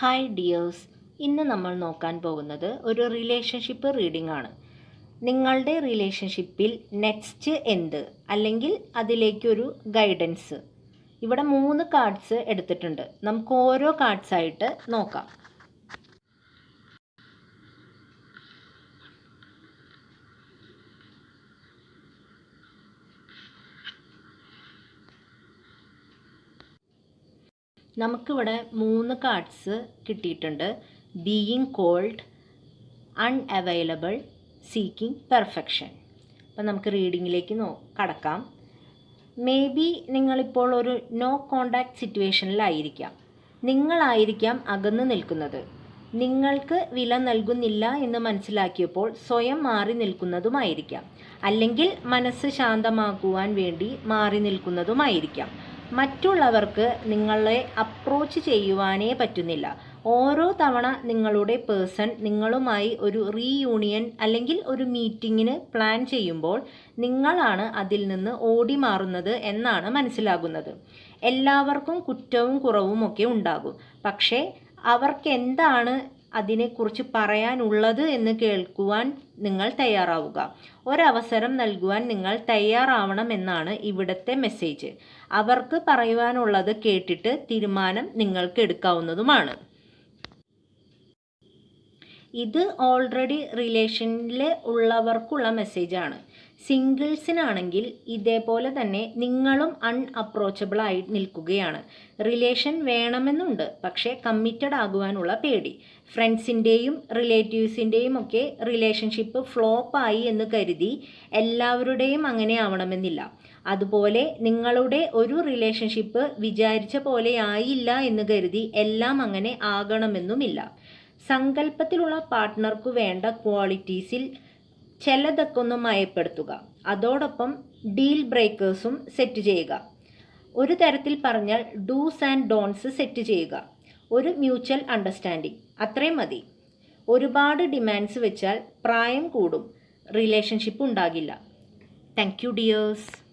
Hi dears ഇന്ന് നമ്മൾ നോക്കാൻ പോകുന്നത് ഒരു റിലേഷൻഷിപ്പ് റീഡിംഗ് ആണ്. നിങ്ങളുടെ റിലേഷൻഷിപ്പിൽ നെക്സ്റ്റ് എന്ത്? അല്ലെങ്കിൽ അതിലേക്കൊരു ഗൈഡൻസ് ഇവിടെ മൂന്ന് കാർഡ്സ് എടുത്തിട്ടുണ്ട്. നമുക്ക് ഓരോ കാർഡ്സായിട്ട് നോക്കാം. നമുക്കിവിടെ മൂന്ന് കാർഡ്സ് കിട്ടിയിട്ടുണ്ട്. Being called unavailable seeking perfection അപ്പം നമുക്ക് റീഡിങ്ങിലേക്ക് നോ കടക്കാം. മേ ബി നിങ്ങളിപ്പോൾ ഒരു നോ കോണ്ടാക്ട് സിറ്റുവേഷനിലായിരിക്കാം നിങ്ങളായിരിക്കാം അകന്നു നിൽക്കുന്നത്. നിങ്ങൾക്ക് വില നൽകുന്നില്ല എന്ന് മനസ്സിലാക്കിയപ്പോൾ സ്വയം മാറി നിൽക്കുന്നതുമായിരിക്കാം. അല്ലെങ്കിൽ മനസ്സ് ശാന്തമാക്കുവാൻ വേണ്ടി മാറി നിൽക്കുന്നതുമായിരിക്കാം. മറ്റുള്ളവർക്ക് നിങ്ങളെ അപ്രോച്ച് ചെയ്യുവാനേ പറ്റുന്നില്ല. ഓരോ തവണ നിങ്ങളുടെ പേഴ്സൺ നിങ്ങളുമായി ഒരു റീയൂണിയൻ അല്ലെങ്കിൽ ഒരു മീറ്റിങ്ങിന് പ്ലാൻ ചെയ്യുമ്പോൾ നിങ്ങളാണ് അതിൽ നിന്ന് ഓടി മാറുന്നത് എന്നാണ് മനസ്സിലാകുന്നത്. എല്ലാവർക്കും കുറ്റവും കുറവും ഒക്കെ ഉണ്ടാകും. പക്ഷേ അവർക്ക് എന്താണ് അതിനെക്കുറിച്ച് പറയാനുള്ളത് എന്ന് കേൾക്കുവാൻ നിങ്ങൾ തയ്യാറാവുക. ഒരവസരം നൽകുവാൻ നിങ്ങൾ തയ്യാറാവണം എന്നാണ് ഇവിടുത്തെ മെസ്സേജ് അവർക്ക് പറയുവാനുള്ളത് കേട്ടിട്ട് തീരുമാനം നിങ്ങൾക്ക് എടുക്കാവുന്നതുമാണ്. ഇത് ഓൾറെഡി റിലേഷനിൽ ഉള്ളവർക്കുള്ള മെസ്സേജാണ് സിംഗിൾസിനാണെങ്കിൽ ഇതേപോലെ തന്നെ നിങ്ങളും അൺഅപ്രോച്ചബിൾ ആയി നിൽക്കുകയാണ്. റിലേഷൻ വേണമെന്നുണ്ട് പക്ഷേ കമ്മിറ്റഡ് ആകുവാനുള്ള പേടി. ഫ്രണ്ട്സിന്റെയും റിലേറ്റീവ്സിന്റെയും ഒക്കെ റിലേഷൻഷിപ്പ് ഫ്ലോപ്പായി എന്ന് കരുതി എല്ലാവരുടെയും അങ്ങനെ ആവണമെന്നില്ല. അതുപോലെ നിങ്ങളുടെ ഒരു റിലേഷൻഷിപ്പ് വിചാരിച്ച പോലെ ആയില്ല എന്ന് കരുതി എല്ലാം അങ്ങനെ ആകണമെന്നുമില്ല. സങ്കല്പത്തിലുള്ള പാർട്ട്ണർക്ക് വേണ്ട ക്വാളിറ്റീസിൽ ചിലതൊക്കെ ഒന്ന് മയപ്പെടുത്തുക. അതോടൊപ്പം ഡീൽ ബ്രേക്കേഴ്സും സെറ്റ് ചെയ്യുക. ഒരു തരത്തിൽ പറഞ്ഞാൽ ഡൂസ് ആൻഡ് ഡോൺസ് സെറ്റ് ചെയ്യുക. ഒരു മ്യൂച്വൽ അണ്ടർസ്റ്റാൻഡിങ്. അത്രയും മതി. ഒരുപാട് ഡിമാൻഡ്സ് വെച്ചാൽ പ്രായം കൂടും. റിലേഷൻഷിപ്പ് ഉണ്ടാകില്ല. Thank you dears.